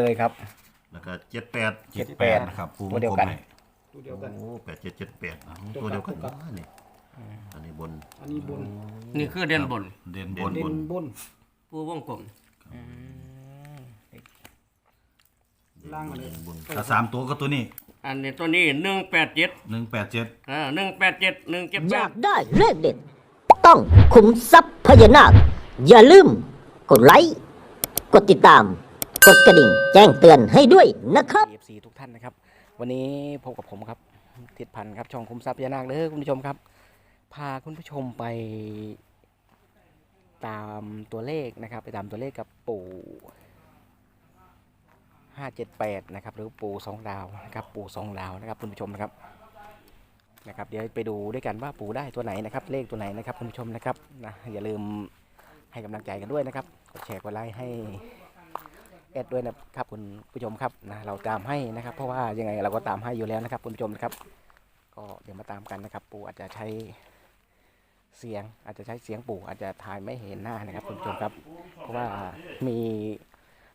เลยครับ แล้วก็เจ็ดแปดเจ็ดแปดนะครับปูตัวเดียวกัน ให้ตัวเดียวกัน โอ้แปดเจ็ดเจ็ดแปดตัตัววกลับเดียวกันตัวกลับวะนี่อันนี้บนอันนี้บนนี่คือเด่นบนเด่นเด่บนนเด่นบนปูวงกลมล่างอะไรเด่นบนถ้าสามตัวก็ตัวนี้อันนี้ตัวนี้หนึ่งแปดเจ็ดหนึ่งแปดเจ็ดอ่าหนึ่งแปดเจ็ดหนึ่งเจ็ดอแปยาดกได้เลขเด็ด ต้องขุมทรัพย์พญานาค อย่าลืม กดไลค์ กดติดตาม กดกระดิ่ง แจ้งเตือนให้ด้วยนะครับเอฟซีทุกท่านนะครับ วันนี้พบกับผมครับทิศพันธ์ครับช่องคุมทรัพย์พญานาคเลยคุณผู้ชมครับ พาคุณผู้ชมไป ตามตัวเลขนะครับ ไปตามตัวเลขกับปู่ห้าเจ็ดแปดนะครับหรือปู่สองดาวนะครับปู่สองดาวนะครับคุณผู้ชมนะครับนะครับ เดี๋ยวไปดูด้วยกันว่าปู่ได้ตัวไหนนะครับ เลขตัวไหนนะครับคุณผู้ชมนะครับนะอย่าลืมให้กำลังใจกันด้วยนะครับกดแชร์กดไลค์ให้ แอดด้วยนะครับคุณผู้ชมครับนะเราตามให้นะครับ เพราะว่ายังไงเราก็ตามให้อยู่แล้วนะครับ คุณผู้ชมนะครับ ก็เดี๋ยวมาตามกันนะครับ ปู่อาจจะใช้เสียงอาจจะใช้เสียงปู่อาจจะถ่ายไม่เห็นหน้านะครับ คุณผู้ชมครับ เพราะว่ามี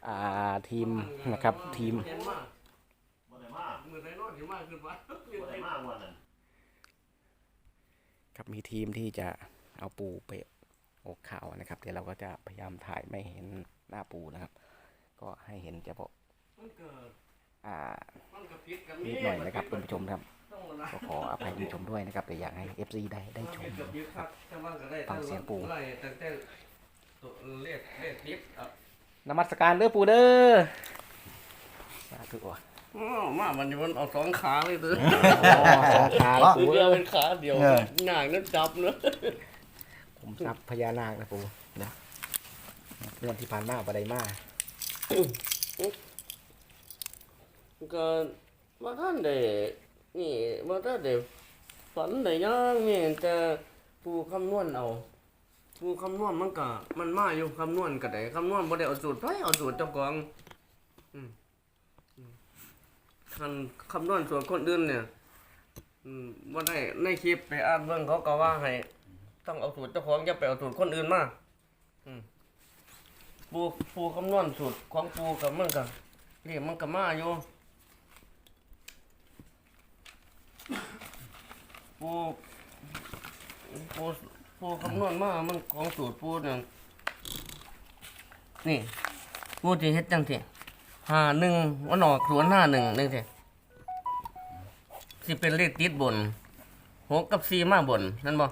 อ่าทีมนะครับทีมครับมีทีมที่จะเอาปูไปอกข่าวนะครับเดี๋ยวเราก็จะพยายามถ่ายไม่เห็นหน้าปูนะครับ ก็ให้เห็นเฉพาะอ่านิดหน่อยนะครับคุณผู้ชมครับก็ขออภัยคุณผู้ชมด้วยนะครับแต่อยากให้ FC ได้ได้ชมนะครับฟังเสียงปู่ตั้งแต่ตัวเลขเลขทิพย์อะนมัสการเด้อปูเด้อสาธุอะอ๋อมามันมันเอาสองขาเลยตัวอ๋อสองขาปูเดียวเป็นขาเดียวหนักนั่นจับเนอะผมทรัพย์พญานาคนะปูนะเรื่องที่ผ่านมาบไดมา ก็ว่าท่านได้นี่ว่าท่านได้ฝันได้ยังนี่แต่ปูคำนวณเอาปูคำนวณมันก็มันมาอยู่คำนวณก็ได้คำนวณบ่ได้เอาสูตรไผเอาสูตรเจ้าของอืมคันคำนวณส่วนคนอื่นเนี่ยอืมบ่ได้ในคลิปไปอ่านเบิ่งเขาก็ว่าให้ ต้องเอาสูตรเจ้าของอย่าไปเอาสูตรคนอื่นมา ปูปูคำนวณสูตรของปูกับมันก็เรียกมันก็มาอยู่ปูปูปูคำนวณมามันของสูตรปูเนี่ยนี่ปูที่เฮ็ดจังสิห้าหนึ่งวันออกสวนห้าหนึ่งนี่สิสิเป็นเลขติดบนหกกับสี่มาบนนั่นบ่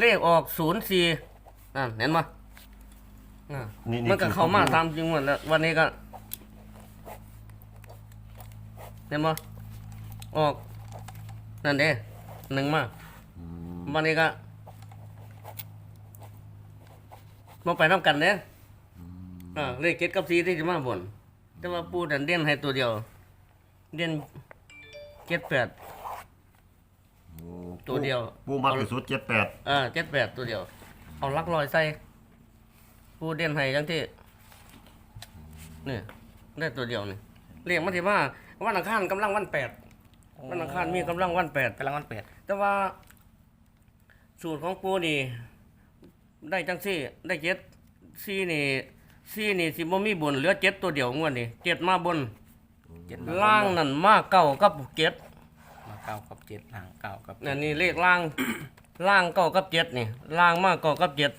เลขออกศูนย์สี่นั่นเห็นบ่ อ่านี่มันก็คือเข้ามาตามจริงหมดแล้ว วันนี้ก็เห็นบ่ออกนั่นเด้หนึ่งมาอืมวันนี้ก็มาไปน้ำกันเนี่ยอ่าเลขเจ็ดกับสี่ที่จะมาบนแต่ว่าปูดันเด่นให้ตัวเดียว เด่นเจ็ดแปด โอ้ตัวเดียว ปูมักที่สุดเจ็ดแปดอ่าเจ็ดแปดตัวเดียว เอาลักลอยใส่ ปูเด่นให้จังที่นี่ได้ตัวเดียวนี่เรียกมันที่ว่าวันอังคารกำลังวันแปดวันอังคารมีกำลังวันแปดกำลังวันแปดแต่ว่า สูตรของปูนี่ ได้จังซี่ ได้เจ็ดซี่นี่ซี่นี่สิบ่มีบนเหลือเจ็ดตัวเดียวงวดนี่เจ็ดมาบนเจ็ดล่างนั่นมาเก้ากับเจ็ดมาเก้ากับเจ็ดห่างเก้ากับนั่นนี่เลขล่างล่างเก้ากับเจ็ดนี่ล่างมาเก้ากับเจ็ด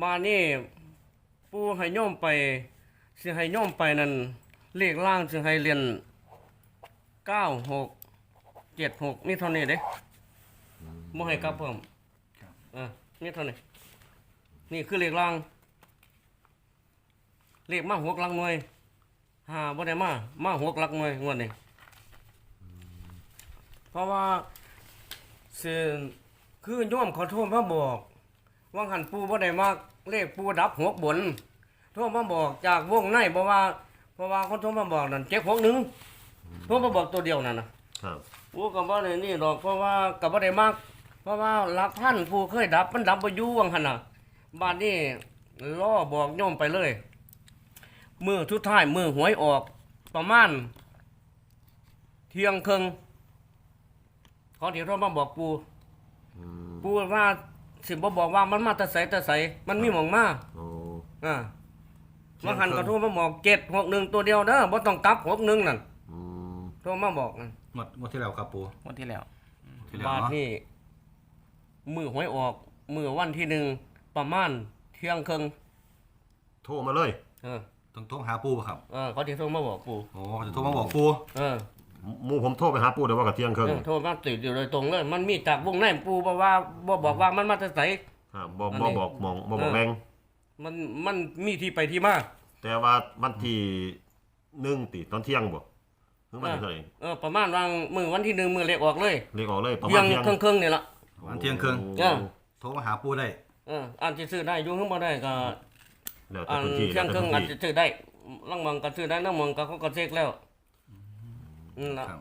มานี่ปูให้โยมไปสิให้โยมไปนั่นเลขล่างสิให้เรียนเก้าหกเจ็ดหกนี่เท่านี้เด้บ่ให้กลับเพิ่มอะนี่เท่านี้นี่คือเลขล่าง เลขมาหกหลักหน่วยหาบ่ได้มามาหกหลักหน่วยงวดนี้เพราะว่าซึ่งคือโยมเขาโทรมาบอก ว่าหันปูบ่ได้มากเลขปูดับหกบนโทรมาบอกจากวงในเพราะว่าเพราะว่าเขาโทรมาบอกนั่นเจ็บหกหนึ่งโทรมาบอกตัวเดียวนั่นนะครับ ปูกับบ่ได้นี่ดอกเพราะว่ากับบ่ได้มาก เพราะว่าหลักพันผู้เคยดับมันดับบ่อยู่วังหั่นน่ะบาดนี้ล่อบอกโยมไปเลยมือทุดท้ายมือหวยออกประมาณ เที่ยงครึ่งเขาเดี๋ยวเรามาบอกปู อืม ปูว่า สิบ่บอกว่ามันมาแต่ใสแต่ใสมันมีหมองมาโอ้อ่าว่าหันก็โทรมาบอกเจ็ดหกหนึ่งตัวเดียวเด้อบ่ต้องกลับหกหนึ่งนั่นอืมโทรมาบอกนั่นหมดหมดที่แล้วครับปูงวดที่แล้วที่แล้วบาทเนาะนี่มือหวยออกมือวันที่หนึ่งประมาณเที่ยงครึ่งโทรมาเลย เออต้องโทรหาปูป่ะครับ เออเขาที่โทรมาบอกกูโอ้จะโทรมาบอกปูเออ หมู่ผมโทรไปหาปู่เดี๋ยวว่ากับเที่ยงครึ่งเออโทรมาติดอยู่โดยตรงเลยมันมีจากวงในปูบอกว่าบ่บอกว่ามันมาแต่ไสครับบ่อันบ่นี้บอกมองบ่บอกเออแรงมันมันมีที่ไปที่มาแต่ว่าวันที่หนึ่งติตอนเที่ยงบ่ถึงวันที่เท่าไหร่เออประมาณวางมือวันที่หนึ่งมือเล็กออกเลยเรียกออกเลยประเที่มายณงเที่ยงครึ่งครึ่งๆนี่ละ วันเที่ยงครึ่งเออโทรมาหาปูได้เอออันที่ซื้อได้อยู่ข้างบ่ได้ก็ แล้วแต่อันพื้นที่เที่ยงครึ่งแล้วอันแต่ที่ซื้อได้ลังมังก็ซื้อได้ลังมังก็เขาก็เช็คแล้ว นั่นล่ะครับ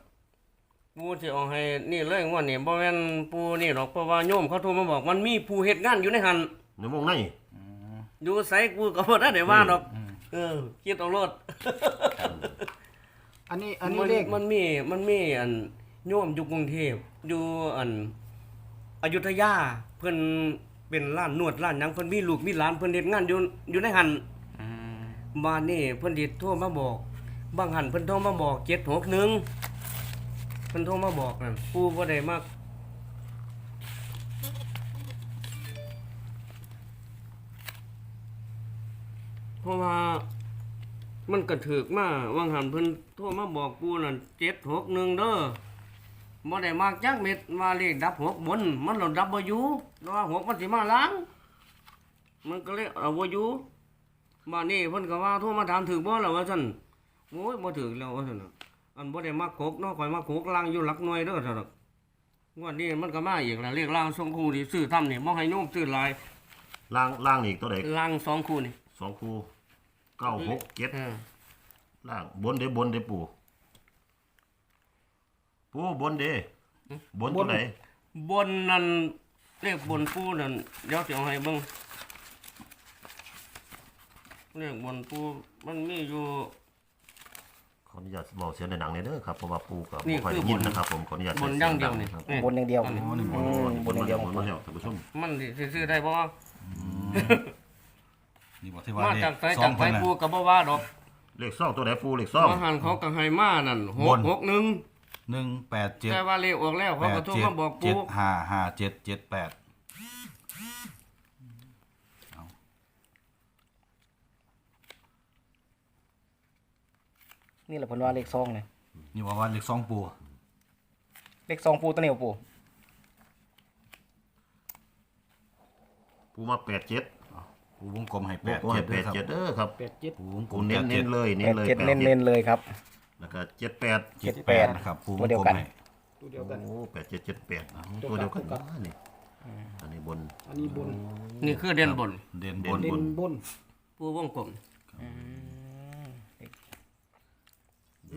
ปูสิเอาให้นี่เลยงว่านี่บ่แม่นปูนี่หรอกเพราะว่าโยมเขาโทรมาบอกมันมีผู้เฮ็ดงานอยู่ในหันในวงใน อยู่ไสกูก็บ่ได้ได้ว่าดอกเออคิดเอารถอันนี้อันนี้มัเลข มันมีมันมีอันโยมอยู่กรุงเทพอยู่อันอยุธยาเพิ่นเป็นร้านนวดร้านหยังเพิ่นมีลูกมีหลานเพิ่นเฮ็ดงานอยู่อยู่ในหันบ้านนี่เพิ่นดิโทรมาบอก บางหันเพิ่นโทรมาบอก761เพิ่นโทรมาบอกนั่นปู่บ่ได้มากเพราะว่ามันกระถือกมาวางหันเพิ่นโทรมาบอกกูนั่นเจ็ดหกหนึ่งเด้อบ่ได้มากจักเม็ดมาเลขดับหกบน มันหล่นดับบ่อยู่แต่ว่าหกมันสิมาล้าง มันก็เลยเอาบ่อยู่มานี่เพิ่นก็ว่าโทรมาถามถึกบ่แล่ะว่าซั่น โอ้ยบ่ถึกแล้วว่าซั่นน่ะอันบ่ได้มักหกเนาะข่อยมักหกล่างอยู่หลักหน่วยเด้อซั่นน่ะงวดนี้มันก็มาอีกแล้วเลขล่างสองคู่ที่ซื้อทำนี่บ่ให้โยมซื้อหลายล่างล่างอีกตัวใดล่างสองคู่นี่สองคู่เก้าหกเจ็ดเออล่างบนเด้บนเด้ปู่ปู่บนเด้บนตัวไหนบนนั่นเลขบนปูนั่นเดี๋ยวสิเอาให้เบิ่งเลขบนปูมันมีอยู่ข ออนุญาตบอกเสียงในหนังในอยเด้อครับเพราะว่าปู่กับนี่บ่ค่อยคือได้ยินบนนะครับผมขออนุญาตบนอย่างเดียวนี่ครับนี่บนอย่างเดียวอันนี้อ๋อนี่บนอืมบนบนอย่างเดียวบนมาแล้วท่านผู้ชมมันสิซื้อได้บ่นี่บอกที่ว่ามาเลขจากไสสอจางกคไสนน่ะ ปูก็บ่ว่าดอกเลขซ่องตัวไหนปู่เลขซ่องมาหันเขาก็ให้มานั่นบน 6 6 1หนึ่งแปดเจ็ดแต่ว่าเลขออกแล้วแปเขาก็ดโทรเจ็ดมาบอกเจ็ปูดห้าห้าเจ็ดเจ็ดแปด นี่แหละเพิ่นว่าเลขซองเนี่ยนี่ว่าว่าเลขสองปูเลขซองปูตัวเหนียวปูปู่มาแปดเจ็ดปูวงกลมให้แปแปดดเจ็เจ็ดดแปด้วดยครับเจ็ดเด้อครับแปดเจ็ดปูวงกลปู่มเน้นแปเน้ดนเลยแปเน้นดเลยเจ็ดแปดเน้นเจ็เน้ดนเลยครับ แล้วก็เจ็ดแปดเจ็ดเจ็ดแปแปดดนะครับปูวตัวงเดียวกลกัมนให้ตัวเดียวกัน โอ้แปดเจ็ดเจ็ดแปดตัวเดียวกันนะนี่อันนี้บนอันนี้บนนี่คือเด่นบนเด่นเด่บนนบบนนบบนปูวงกลม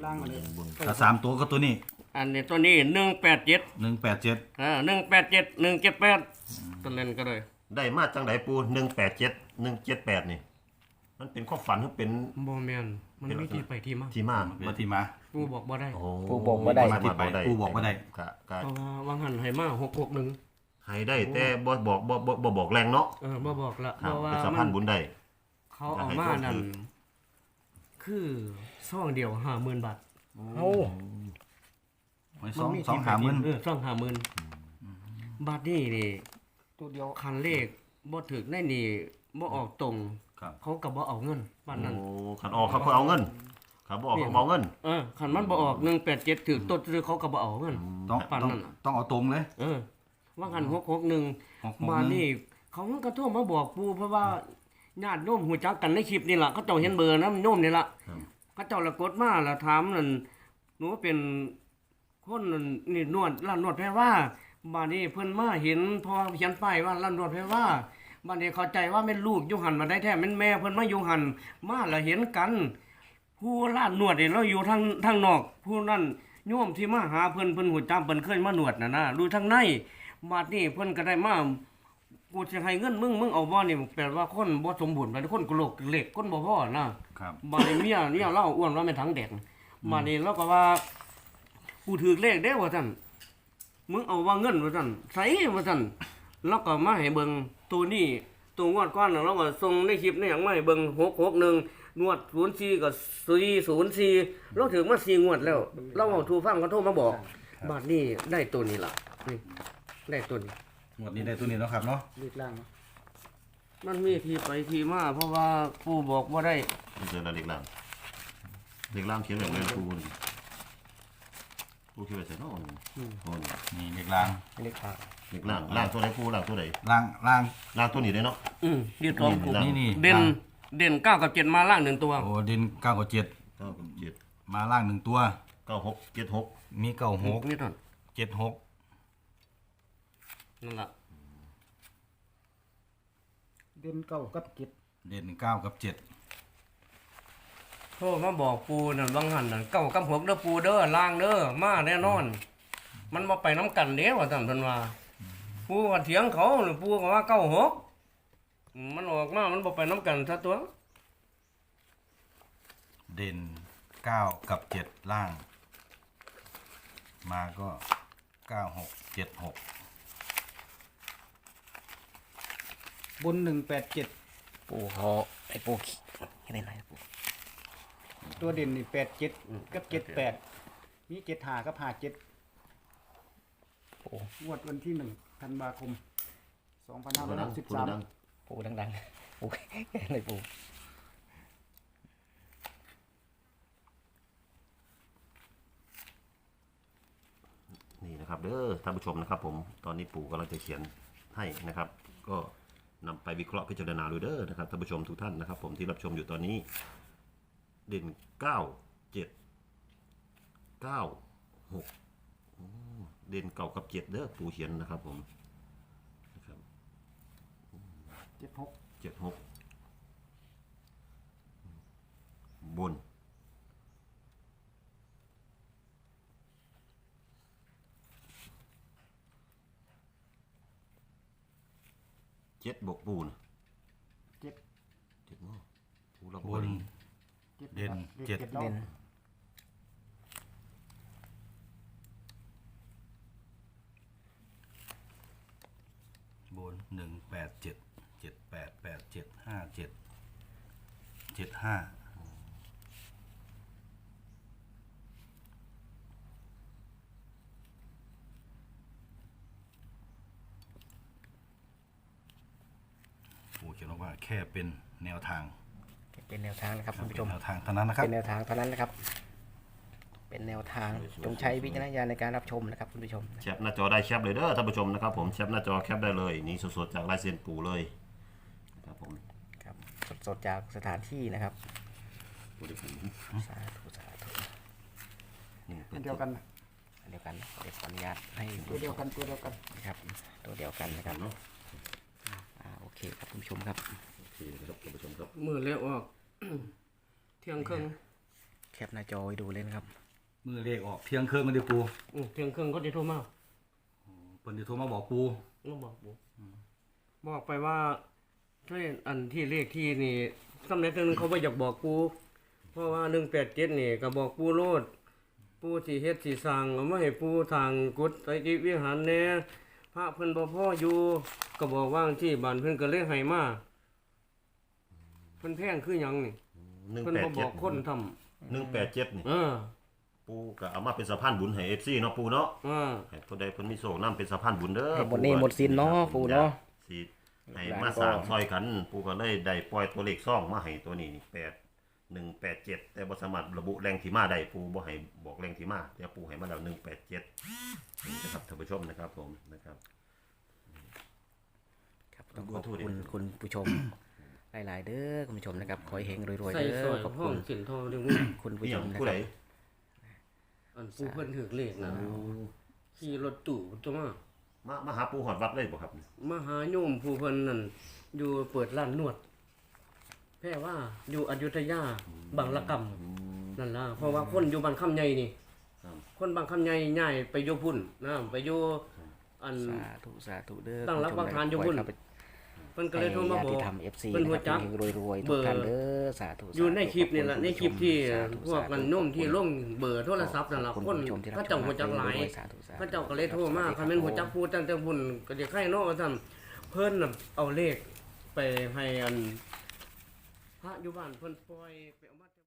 ล่างอะไรบนถ้าสามตัวก็ตัวนี้อันนี้ตัวนี้187หนึ่งแปดเจ็ดอ่า187 178ตัวเล่นก็เลยได้มาจังไดปูหนึ่งแปดเจ็ดหนึ่งเจ็ดแปดนี่ มันเป็นความฝันหรือเป็นบ่แม่นมันมีที่ไปที่มาที่มาเป็นที่มาปูบอกบ่ได้โอ้ปู่บอกบ่ได้มาที่ไปปู่บอกบ่ได้กะกะเพราะว่าวังหันให้มาหกหกหนึ่งให้ได้แต่บ่บอกบ่บ่บ่บอกแรงเนาะเออบ่บอกละครัเพบราะว่าเป็นสะมัพานนบุญได้ เขาเอามานั่นคือ ซ่องเดียวห้าหมื่นบาทเอ้าไว้สองสองหาหมื่นเออซ่องห้าหมื่นบาทนี่นี่ตัวเดียวคันเลขบ่ถึกได้นี่บ่ออกตรง ครับเขาก็บ่เอาเงินปานนั้น โอ้ขันออกเขาก็เอาเงินขันบ่ออกเขาบ่เอาเงินเออคันมันบ่ออก187ถึกต้นซื้อเขาก็บ่เอาเงิน ต้องปานต้องนั้นน่ะ ต้องเอาตรงเลยเออ ว่างัน661หกหกหมานึ่งนี่เขาก็โทรมาบอกปูเพราะว่าญาติโยมหูจักกันในคลิปนี่ล่ะเขาเจ้าเห็นเบอร์นะโยมนี่ล่ะเขาเจ้าละกดมาล้วถามนั่นหนูเป็นคนนั่นนี่นวดร้านนวดแพรว่าบ้านนี้เพิ่อนมาเห็นพอเขียนป้ายว่าร้านนวดแพรว่าบ้านนี้เข้าใจว่าแม่นลูกยู่หันมาได้แท้แม่นแม่เพิ่อนมาอยู่หันมาล้วเห็นกัน ผู้ร้านนวดนี่เราอยู่ทางทางนอก ผู้นั้นโยมที่มาหาเพิ่อนเพิ่อนหูจักเพิ่อนเคยมานวดน่ะนะดูทางในบาดนี้เพิ่อนก็ได้มา กูจะให้เงินมึงมึงเอาบ่นี่แปลว่าคนบ่สมบูรณ์เป็นคนกะโหลกเหล็กคนบ่พอนะครับบาดนี้เมียเมียเราอ้วนว่าเป็นถังแดกบาดนี้เราก็ว่ากูถือเลขเด้ว่าซั่นมึงเอาว่าเงินว่าซั่นใส่ว่าซั่นเราก็มาให้เบิ่งตัวนี้ตัวงวดก้อนน่ะเราก็ส่งในคลิปในหยังมาให้เบิ่ง661งวด04กับ404เราถึงมา4งวดแล้ว เราเอาทูฟังเขาโทรมาบอก บาดนี้ได้ตัวนี้ล่ะนี่ได้ตัวนี้ หมดนี้ได้ตัวนี้แล้วครับเนาะเลขล่างเนาะมันมีที่ไปที่มาเพราะว่าปู่บอกว่าได้นี่เจอแล้วเด็กล่างเด็กล่างเขียนแบบนี้ปูนี่ปูเขียนแบบใส่นอกนี่โอ้นี่นี่เด็กลางเล็กครับเด็กล่างล่างตัวไหนปูล่างตัวไหนล่างล่างล่างตัวนี้ได้เนาะ อืมยืดท้องปู่ล่างนี่นี่เด่นล่างเด่นเก้ากับเจ็ดมาล่างหนึ่งตัวโอ้ดินเก้ากับเจ็ดเก้ากับเจ็ดมาล่างหนึ่งตัวเก้าหกเจ็ดหกมีเก้าหกนี่ท่านเจ็ดหก นั่นล่ะเด่นเก้ากับเจ็ดเด่นเก้ากับเจ็ดโทรมาบอกปูนั่นบางหันนั่นเก้ากับหกเด้อปูเด้อล่างเด้อมาแน่นอน มันมาไปน้ำกันเด้ว่าท่านเพิ่นว่าปูก็เถียงเขาหรือปูก็ว่าเก้าหกอืมมันออกมา มันบ่ไปน้ำกันซะตัว เด่นเก้ากับเจ็ดล่าง มาก็เก้าหกเจ็ดหก บนหนึ่งแปดเจ็ดปูเขาไอ้ปูขี้ให้ได้หน่อยปูตัวเด่นนี่แปดเจ็ดกับเจ็ดแปดมีเจ็ดหากับหาเจ็ดปูงวดวันที่หนึ่งธันวาคมสองพันห้าปูร้อยดัหงกสิบปูสามดังปูดังๆปูแค่เลยปูนี่นะครับเด้อท่านผู้ชมนะครับ ผมตอนนี้ปู่กำลังจะเขียนให้นะครับ ก็ นำไปวิเคราะห์พิจารณาดูเด้อนะครับท่านผู้ชมทุกท่านนะครับ ผมที่รับชมอยู่ตอนนี้ เด่นเก้าเจ็ดเก้าหกอืมเด่นเก่ากับเจ็ดเด้อปูเขียนนะครับผมนะครับเจ็ดหกเจ็ดหกบน เจ็ดบวกปูนเจ็ดเจ็ดโม่ปูเราบนเจ็ดเด่นลขเจ็ดเนาะเด่นบนหนึ่งแปดเจ็ดเจ็ดแปดแปดเจ็ดห้าเจ็ดเจ็ดห้า ผู้เขียนว่าแค่เป็นแนวทางเป็นแนวทางนะครับคุณผู้ชมเป็นแนวทางเท่านั้นนะครับเป็นแนวทางเท่านั้นนะครับ เป็นแนวทางจงใช้วิจารณญาณในการรับชมนะครับคุณผู้ชมแคปหน้าจอได้แคปเลยเด้อท่านผู้ชมนะครับผมแคปหน้าจอแคปได้เลยนี่สดๆจากลายเซ็นปูเลยนะครับผมครับสดๆจากสถานที่นะครับปูเด็กผมสาธุสาธุนี่เป็อันนเดียวกันนะอันเดียวกันเดี๋ยวขออนุญาตให้ตัวเดียวกันตัวเดียวกันนะครับตัวเดียวกันนะครับเนาะอ่าโอ เคครับคุณผู้ชมครับโอเคนะครับท่านผู้ชมครับ มือเลี้ยวออก เที่ยงครึ่งแคปหน้าจอไว้ดูเลยนะครับ มือเลขออกเที่ยงคืนกันดิปูอืมเที่ยงครึ่งก็ได้โทรมาเพิ่นจะโทรมาบอกปูก็บอกปูบอกไปว่าถ้าอันที่เลขที่นี่สำเร็จนึงเขาไม่อยากบอกปูเพราะว่าหนึ่งแปดเจ็ดนี่ก็บอกปูโลดปูสีเฮ็ดสีสร้างเอามาให้ปูทางกุดไตรจิวิหารแหน่ พระเพิ่นบ่พ่ออยู่ก็บอกว่างที่บ้านเพิ่นก็เลยให้มาเพิ่นแพงคือหยังนี่หนึ่งเพิ่นแปดบ่บเจ็อดกคนทำหนึ่งแปดเจ็ดนี่เออปูก็เอามาเป็นสะพานบุญให้เอฟซีเนาะปูเนาะอ่าให้ผู้ใดเพิ่นมีโศกน้ำเป็นสะพานบุญเด้อให้หมดหนี้หมดสินเนาะปู่เนาะ สิให้มาสร้างซอยกัน ปูก็เลยได้ปล่อยตัวเลขซ่องมาให้ตัวนี้นี่แปด หนึ่งแปดเจ็ดแต่บ่สามารถระบุแรงที่มาได้ปูบ่ให้บอกแรงที่มาแต่ปูให้มาแล้วหนึ่งแปดเจ็ดนี่นะครับท่านผู้ชมนะครับผมนะครับ ครับต้องขอบขอโทษดิคุณคุณผู้ชม หลาย ๆ เด้อคุณผู้ชมนะครับขอให้เฮงรวยๆใส่เด้ซออยขอบห้อคุงณสินทองเรื่องคุณผู้นี่ชยังมนะผู้คใดรับอันปูเพิ่นถือเลขนะขี่รถตู้ตัวมามามาหาปูหอดวัดเลยบ่ครับ มาหาโยมผู้เพิ่นนั่นอยู่เปิดร้านนวด แพ่ว่าอยู่อยุธยาบางละกำนั่นล่ะเพราะว่าคนอยู่บางคำใหญ่นี่ครับคนบางคำใหญ่ย้ายไปอยู่พุ่นนะไปอยู่อันสาธุสาธุเด้อตั้งรับวางทานอยู่บุญขให้เพิ่นก็เลยโทรมาบอกทำเอฟซีเพิ่นหัวนะคจัรับกเฮงๆรวยๆเบทุอกร์ท่านเด้อสาธุอยู่ในคลิปนี่แหละขอบในณคลิปที่สาธุพวกกันโน้มที่ลงเบอร์โทรศัพท์นั่นล่ะขอบคนณผู้ชมที่รับเขาเจ้าหัวจักหลายสธุสธุเขาเจ้าก็เลยโทรมาคันแม่นหัวจักพูดตั้งแต่พุ่นก็จะไข่เนาะว่าซั่นเพิ่นน่ะเอาเลขไปให้อัน พระอยู่บ้านเพิ่นปล่อยไปเอา